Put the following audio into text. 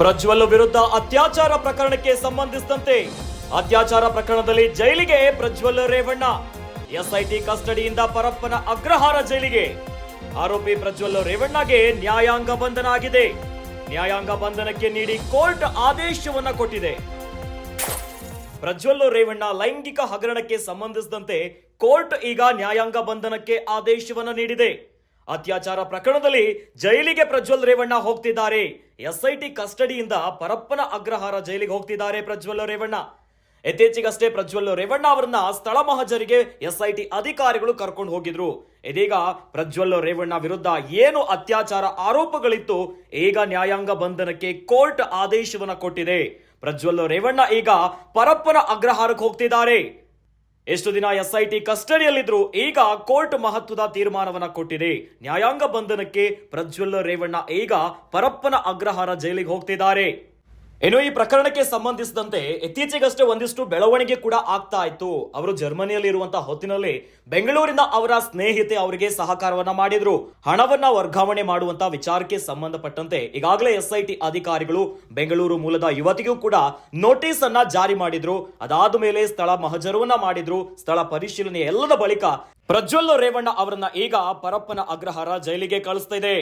ಪ್ರಜ್ವಲ್ ವಿರುದ್ಧ ಅತ್ಯಾಚಾರ ಪ್ರಕರಣಕ್ಕೆ ಸಂಬಂಧಿಸಿದಂತೆ ಅತ್ಯಾಚಾರ ಪ್ರಕರಣದಲ್ಲಿ ಜೈಲಿಗೆ ಪ್ರಜ್ವಲ್ ರೇವಣ್ಣ. ಎಸ್ಐಟಿ ಕಸ್ಟಡಿಯಿಂದ ಪರಪ್ಪನ ಅಗ್ರಹಾರ ಜೈಲಿಗೆ. ಆರೋಪಿ ಪ್ರಜ್ವಲ್ ರೇವಣ್ಣಗೆ ನ್ಯಾಯಾಂಗ ಬಂಧನ ಆಗಿದೆ. ನ್ಯಾಯಾಂಗ ಬಂಧನಕ್ಕೆ ನೀಡಿ ಕೋರ್ಟ್ ಆದೇಶವನ್ನ ಕೊಟ್ಟಿದೆ. ಪ್ರಜ್ವಲ್ ರೇವಣ್ಣ ಲೈಂಗಿಕ ಹಗರಣಕ್ಕೆ ಸಂಬಂಧಿಸಿದಂತೆ ಕೋರ್ಟ್ ಈಗ ನ್ಯಾಯಾಂಗ ಬಂಧನಕ್ಕೆ ಆದೇಶವನ್ನ ನೀಡಿದೆ. ಅತ್ಯಾಚಾರ ಪ್ರಕರಣದಲ್ಲಿ ಜೈಲಿಗೆ ಪ್ರಜ್ವಲ್ ರೇವಣ್ಣ ಹೋಗ್ತಿದ್ದಾರೆ. ಎಸ್ಐಟಿ ಕಸ್ಟಡಿಯಿಂದ ಪರಪ್ಪನ ಅಗ್ರಹಾರ ಜೈಲಿಗೆ ಹೋಗ್ತಿದ್ದಾರೆ ಪ್ರಜ್ವಲ್ ರೇವಣ್ಣ. ಇತ್ತೀಚೆಗಷ್ಟೇ ಪ್ರಜ್ವಲ್ ರೇವಣ್ಣ ಅವರನ್ನ ಸ್ಥಳ ಮಹಜರಿಗೆ ಎಸ್ಐಟಿ ಅಧಿಕಾರಿಗಳು ಕರ್ಕೊಂಡು ಹೋಗಿದ್ರು. ಇದೀಗ ಪ್ರಜ್ವಲ್ ರೇವಣ್ಣ ವಿರುದ್ಧ ಏನು ಅತ್ಯಾಚಾರ ಆರೋಪಗಳಿತ್ತು ಈಗ ನ್ಯಾಯಾಂಗ ಬಂಧನಕ್ಕೆ ಕೋರ್ಟ್ ಆದೇಶವನ್ನ ಕೊಟ್ಟಿದೆ. ಪ್ರಜ್ವಲ್ ರೇವಣ್ಣ ಈಗ ಪರಪ್ಪನ ಅಗ್ರಹಾರಕ್ಕೆ ಹೋಗ್ತಿದ್ದಾರೆ. ಎಷ್ಟು ದಿನ ಎಸ್ಐಟಿ ಕಸ್ಟಡಿಯಲ್ಲಿದ್ರು ಈಗ ಕೋರ್ಟ್ ಮಹತ್ವದ ತೀರ್ಮಾನವನ್ನ ಕೊಟ್ಟಿದೆ. ನ್ಯಾಯಾಂಗ ಬಂಧನಕ್ಕೆ ಪ್ರಜ್ವಲ್ ರೇವಣ್ಣ ಈಗ ಪರಪ್ಪನ ಅಗ್ರಹಾರ ಜೈಲಿಗೆ ಹೋಗ್ತಿದ್ದಾರೆ. ಇನ್ನು ಈ ಪ್ರಕರಣಕ್ಕೆ ಸಂಬಂಧಿಸಿದಂತೆ ಇತ್ತೀಚೆಗಷ್ಟೇ ಒಂದಿಷ್ಟು ಬೆಳವಣಿಗೆ ಕೂಡ ಆಗ್ತಾ ಇತ್ತು. ಅವರು ಜರ್ಮನಿಯಲ್ಲಿ ಇರುವಂತಹ ಹೊತ್ತಿನಲ್ಲಿ ಬೆಂಗಳೂರಿನ ಅವರ ಸ್ನೇಹಿತೆ ಅವರಿಗೆ ಸಹಕಾರವನ್ನ ಮಾಡಿದ್ರು. ಹಣವನ್ನ ವರ್ಗಾವಣೆ ಮಾಡುವಂತಹ ವಿಚಾರಕ್ಕೆ ಸಂಬಂಧಪಟ್ಟಂತೆ ಈಗಾಗಲೇ ಎಸ್ಐಟಿ ಅಧಿಕಾರಿಗಳು ಬೆಂಗಳೂರು ಮೂಲದ ಯುವತಿಗೂ ಕೂಡ ನೋಟಿಸ್ ಅನ್ನ ಜಾರಿ ಮಾಡಿದ್ರು. ಅದಾದ ಮೇಲೆ ಸ್ಥಳ ಮಹಜರವನ್ನ ಮಾಡಿದ್ರು. ಸ್ಥಳ ಪರಿಶೀಲನೆ ಎಲ್ಲದ ಬಳಿಕ ಪ್ರಜ್ವಲ್ ರೇವಣ್ಣ ಅವರನ್ನ ಈಗ ಪರಪ್ಪನ ಅಗ್ರಹಾರ ಜೈಲಿಗೆ ಕಳಿಸ್ತಾ ಇದೆ